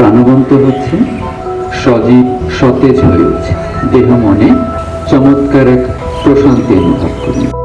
প্রাণবন্ত হচ্ছে সজীব সতেজ হয়ে উঠছে। দেহ মনে চমৎকার এক প্রশান্তি অনুভব করি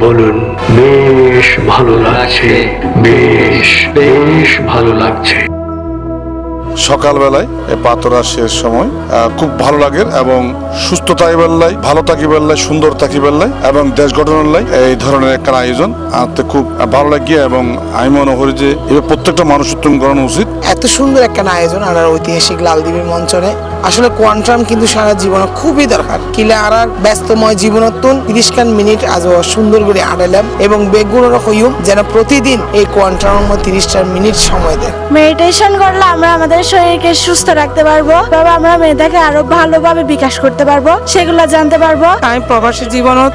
বলুন বেশ ভালো লাগছে বেশ বেশ ভালো লাগছে। সকালবেলায় এই পাতরা শেষ সময় খুব ভালো লাগে এবং সুস্থ থাকিবার লাই ভালো থাকিবার লাই সুন্দর থাকিবার লাই এবং দেশ গঠনের লাই এই ধরনের একটা আয়োজন। আনতে খুব ভালো লাগে এবং আমি মনে করি যে এবার প্রত্যেকটা মানুষ উত্তম করানো উচিত। এত সুন্দর একটা আয়োজন আর ঐতিহাসিক লালদ্বীপের মঞ্চনে। আসলে কোয়ান্টাম কিন্তু সারা জীবনে খুবই দরকার। কিলে আর আর ব্যস্তময় জীবনত্তন তিরিশ খান মিনিট আজ সুন্দর করে আড়াইলাম এবং বেগুনের হইম যেন প্রতিদিন এই কোয়ান্টামের তিরিশটা মিনিট সময় দেয়। মেডিটেশন করলে আমরা আমাদের শরীরকে সুস্থ রাখতে পারব তবে আমরা মেয়েটাকে আরও ভালোভাবে বিকাশ করতে পারব সেগুলো জানতে পারব। আমি প্রবাসী জীবনত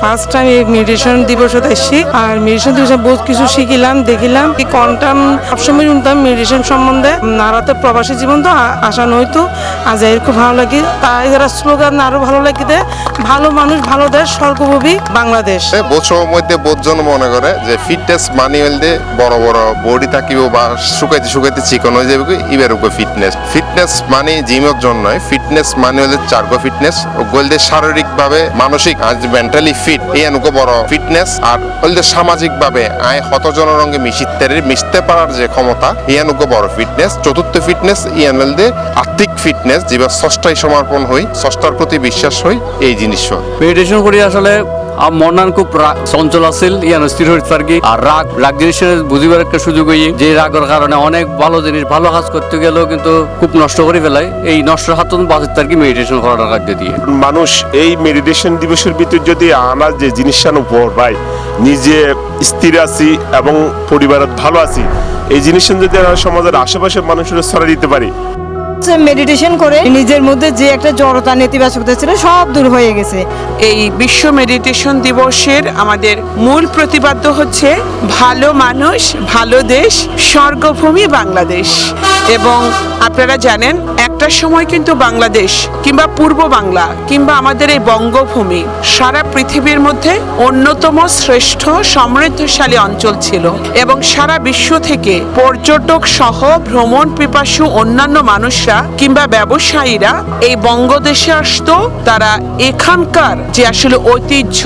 ফার্স্ট টাইম এই মেডিটেশন দিবসত এসেছি আর মেডিটেশন দিবসে বহুত কিছু শিখিলাম দেখিলাম। কি কন্টাম সবসময় শুনতাম মেডিটেশন সম্বন্ধে। নারাতে প্রবাসী জীবন তো আ- আসা নয়তো আজ এর খুব ভালো লাগে। তাই যারা স্লোগান আরও ভালো লাগে দে ভালো মানুষ ভালো দেশ সর্বভূমি বাংলাদেশ। বছর মধ্যে বোধজন মনে করে যে ফিটনেস মানি হইলে বড় বড় বডি থাকিব বা শুকাইতে শুকাইতে চিকন হয়ে যাবে ইবের উপরে ফিটনেস ফিটনেস মানে জিমের জন্য নয় ফিটনেস মানে হলে চার্গো ফিটনেস ও গলদে শারীরিক ভাবে মানসিক আজ মেন্টালি ফিট এই অনুকো বড় ফিটনেস আর হলদে সামাজিক ভাবে আয় হতজনের রঙে মিশিতে মিশতে পারার যে ক্ষমতা ইয়ানুকো বড় ফিটনেস চতুর্থ ফিটনেস ইয়ান হলদে আর্থিক ফিটনেস যেবার ষষ্ঠায় সমর্পণ হই ষষ্ঠার প্রতি বিশ্বাস হই, এই জিনিস। মেডিটেশন করি আসলে আম মনান খুব রা- চঞ্চল আছিল, ইয়ান স্থির হইতে পারি আর রাগ রাগ জিনিসের বুঝিবার একটা সুযোগ হই যে রাগের কারণে অনেক ভালো জিনিস, ভালো কাজ করতে গেলেও কিন্তু খুব নষ্ট করে ফেলায়। এই নষ্ট হাতন বাঁচতে আর কি মেডিটেশন করার কাজ দিয়ে। মানুষ এই মেডিটেশন দিবসের ভিতর যদি আনা যে জিনিসটা উপর পাই নিজে স্থির আছি এবং পরিবারের ভালো আছি, এই জিনিসটা যদি আমরা সমাজের আশেপাশের মানুষের ছড়া দিতে পারি মেডিটেশন করে নিজের মধ্যে যে একটা জড়তা নেতিবাচকতা ছিল, সব দূর হয়ে গেছে। এই বিশ্ব মেডিটেশন দিবসের আমাদের মূল প্রতিপাদ্য হচ্ছে, ভালো মানুষ, ভালো দেশ, স্বর্গভূমি বাংলাদেশ। এবং আপনারা জানেন, একটা সময় কিন্তু বাংলাদেশ কিংবা পূর্ব বাংলা কিংবা আমাদের এই বঙ্গভূমি সারা পৃথিবীর মধ্যে অন্যতম শ্রেষ্ঠ সমৃদ্ধশালী অঞ্চল ছিল। এবং সারা বিশ্ব থেকে পর্যটক সহ ভ্রমণ পিপাসু অন্যান্য মানুষরা কিংবা ব্যবসায়ীরা এই বঙ্গদেশে আসতো, তারা এখানকার যে আসলে ঐতিহ্য,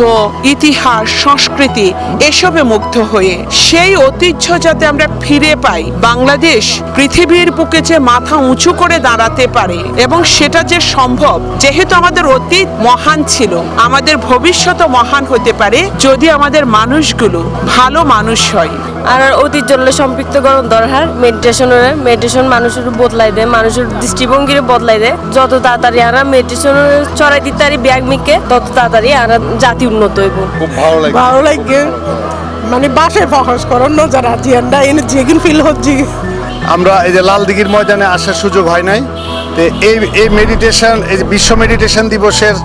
ইতিহাস, সংস্কৃতি, এসবে মুগ্ধ হয়ে, সেই ঐতিহ্য যাতে আমরা ফিরে পাই, বাংলাদেশ পৃথিবীর বুকে যে মাথা উঁচু করে দাঁড়াতে পারে এবং সেটা যে সম্ভব, যেহেতু আমাদের অতীত মহান ছিল, আমাদের ভবিষ্যৎ মহান হতে পারে যদি আমাদের মানুষগুলো ভালো মানুষ হয়। আর ঐতিহ্য সম্পৃক্ত করণ দরকার মেডিটেশনের মেডিটেশন মানুষের বদলাই দেয় মানুষের দৃষ্টিভঙ্গির বদলাই দেয়। যত তাড়াতাড়ি আরা মেডিটেশন চড়াই দিতে পারি ব্যাগ মিকে তত তাড়াতাড়ি আরা জাতি উন্নত হইব। খুব ভালো লাগে। ভালো লাগে। মানে বাসায় প্রকাশ করো নজারা জিয়ানটা এনে যেগুন ফিল হচ্ছে। আমরা এই যে লাল দিঘির ময়দানে আসার সুযোগ হয় নাই। তো এই এই মেডিটেশন এই যে বিশ্ব মেডিটেশন দিবসের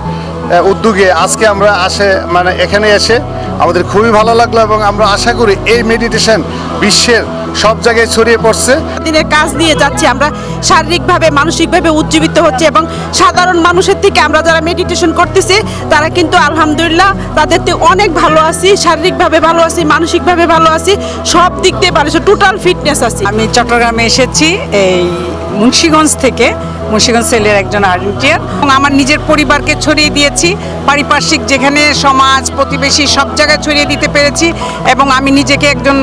উদ্যোগে আজকে আমরা আসে মানে এখানে এসে আমাদের খুবই ভালো লাগল এবং আমরা আশা করি এই মেডিটেশন বিশ্বের সব জায়গায় ছড়িয়ে পড়ছে। দিনের কাজ নিয়ে যাচ্ছি আমরা শারীরিকভাবে মানসিকভাবে উজ্জীবিত হচ্ছে এবং সাধারণ মানুষের থেকে আমরা যারা মেডিটেশন করতেছি তারা কিন্তু আলহামদুলিল্লাহ তাদের থেকে অনেক ভালো আছি শারীরিকভাবে ভালো আছি মানসিকভাবে ভালো আছি সব দিক দিয়ে ভালো। টোটাল ফিটনেস আছি। আমি চট্টগ্রামে এসেছি এই মুন্সিগঞ্জ থেকে, মুন্সিগঞ্জ সেলের একজন আর্মিটিয়ার এবং আমার নিজের পরিবারকে ছড়িয়ে দিয়েছি, পারিপার্শ্বিক যেখানে সমাজ, প্রতিবেশী সব জায়গায় ছড়িয়ে দিতে পেরেছি এবং আমি নিজেকে একজন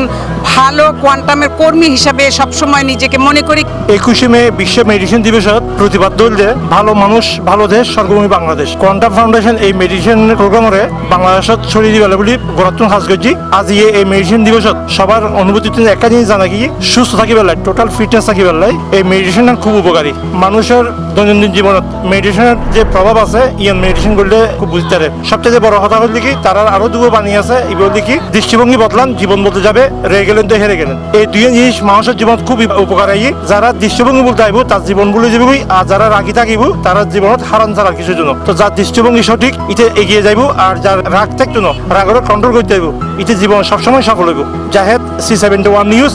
ভালো কোয়ান্টামের কর্মী হিসাবে সবসময় নিজেকে মনে করি। একুশে মে বিশ্ব মেডিসিন দিবসত প্রতিপাদ্য হইলে ভালো মানুষ, ভালো দেশ সর্বভূমি বাংলাদেশ। কোয়ান্টাম ফাউন্ডেশন এই মেডিসিন প্রোগ্রামরে বাংলাদেশত ছড়িয়ে দিবে বলে গড়াতুন সাজ করছি আজ এই মেডিসিন দিবসত সবার অনুভূতি একটা জিনিস জানা কি সুস্থ থাকিবে লাই টোটাল ফিটনেস থাকিবে লাই এই মেডিসিন খুব উপকারী। মানুষের দৈনন্দিন জীবনত মেডিসিনের যে প্রভাব আছে, ইয়ান মেডিসিন করলে খুব বুঝতে পারে। সবচেয়ে বড় কথা হল কি তার আরও দুটো বাণী আছে, এগুলো দেখি। দৃষ্টিভঙ্গি বদলান, জীবন বলতে যাবে, রেগে গেলেন তো হেরে গেলেন। এই দুই জিনিস মানুষের জীবন খুব উপকার যারা দৃষ্টিভঙ্গি বলতে আইব তার জীবন বলে যাবে আর যারা রাগি থাকিব তারা জীবনত হারান ছাড়া কিছু জন্য। তো যার দৃষ্টিভঙ্গি সঠিক, ইতে এগিয়ে যাইব, আর যার রাগ থাকতো না রাগের কন্ট্রোল করতে আইব ইতে জীবন সবসময় সফল হইব। Zahed C seventy one news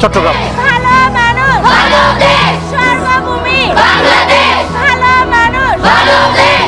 Chittagong. ভালো সার্বভূমি! বাংলাদেশ! ভালো মানুষ! ভালো দেশ